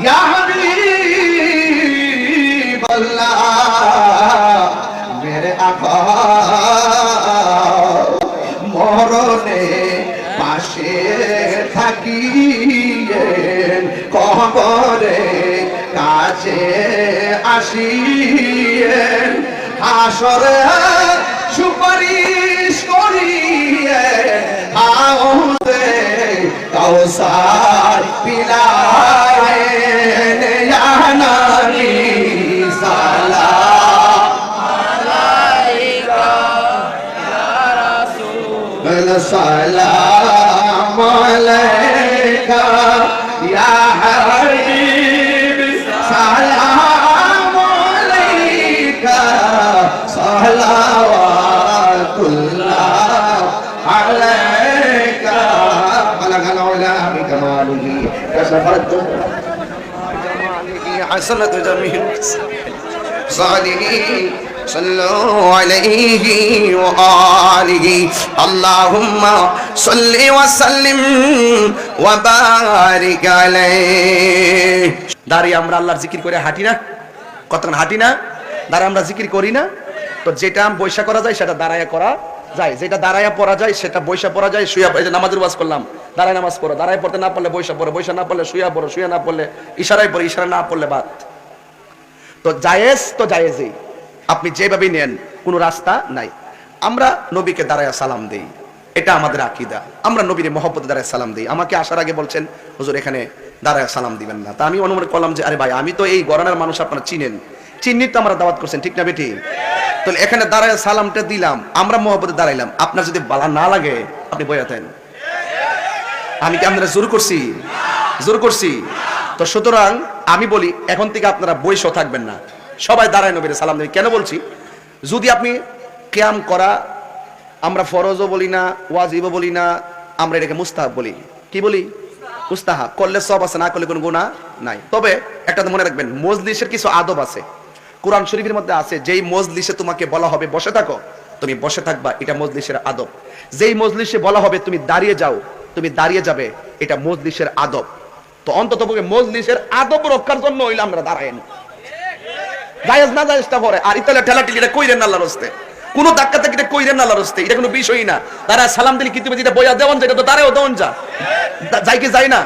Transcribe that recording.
ইয়া হাবিব আল্লাহ মেরে আখর মরণে পাশে থাকিলেন কবরে কাছে আসিয়েন আসরে সুপারিশ করিয়ে আউতে কাউসার পিলা سلام عليك يا حبيبي سلام عليك صلوات الله عليك بلغ العلا بكماله كشف الدنيا حسنة جميع صالحين صلوا عليه وآله اللهم صل وسلم وبارك عليه দাঁড়িয়ে আমরা আল্লাহর জিকির করে হাঁটি না কতক্ষণ হাঁটি না দাঁড়িয়ে আমরা জিকির করি না তো যেটা বৈশা করা যায় সেটা দাঁড়ায় করা যায়, যেটা দাঁড়ায় পড়া যায়, সেটা বৈশা পড়া যায় শুয়া নামাজের ওয়াজ করলাম, দাঁড়ায় নামাজ পড়ো, দাঁড়ায় পড়তে না পারলে বৈশা পড়ো বৈশা না পড়লে শুয়া পড়ো শুয়া না পড়লে ইশারায় পড়ো, ইশারা না পড়লে বাদ। তো জায়েজ তো জায়েজই। আপনি যেভাবে নেন, কোনো রাস্তা নাই। আমরা নবীকে দাঁড়ায় সালাম দেই, এটা আমাদের আকিদা। আমরা নবীর মহব্বত দাঁড়ায় সালাম দিই। আমাকে আসার আগে বলছেন, হুজুর, এখানে দাঁড়ায় সালাম দিবেন না। তা আমি অনুমান করলাম যে, আরে ভাই, আমি তো এই গরনের মানুষ, আপনারা চিনেন। চিহ্নিত আমরা দাওয়াত করছেন, ঠিক না বেটি তাহলে এখানে দাঁড়ায় সালামটা দিলাম, আমরা মহব্বতে দাঁড়াইলাম। আপনার যদি বালা না লাগে, আপনি বয়াতেন আমি কি আপনারা জোর করছি? জোর করছি। তো সুতরাং আমি বলি, এখন থেকে আপনারা বৈশ থাকবেন না। সবাই দাঁড়ায় নবীর সালাম দেবেন কেন বলছি? যদি আপনি ক্যাম করা, আমরা ফরজও বলি না, ওয়াজিবও বলি না, আমরা এটাকে মুস্তাহাব বলি। কি বলি? মুস্তাহাব। করলে সব আছে, না করলে কোনো গুণা নাই। তবে একটা মনে রাখবেন, মজলিসের কিছু আদব আছে। কোরআন শরীফের মধ্যে আছে, যেই মজলিসে তোমাকে বলা হবে, বসে থাকো। তুমি বসে থাকবা, এটা মজলিসের আদব। যেই মজলিসে বলা হবে, তুমি দাঁড়িয়ে যাও, তুমি দাঁড়িয়ে যাবে, এটা মজলিসের আদব। তো অন্তত মজলিসের আদব রক্ষার জন্য হইলে আমরা দাঁড়াই জায়েজ না জায়েজটা পরে, আর ইতালে ঠেলা টিকিটা কইরেন না আল্লাহর হস্তে। কোন ধাক্কা থেকে এটা কইরেন না আল্লাহর হস্তে, এটা কোনো বিষয়ই না। তারা সালাম দিলে কিন্তু যেটা বইয়া দেওয়ান যেটা তো তারাও দেওয়ান যা যাই কি যাই না?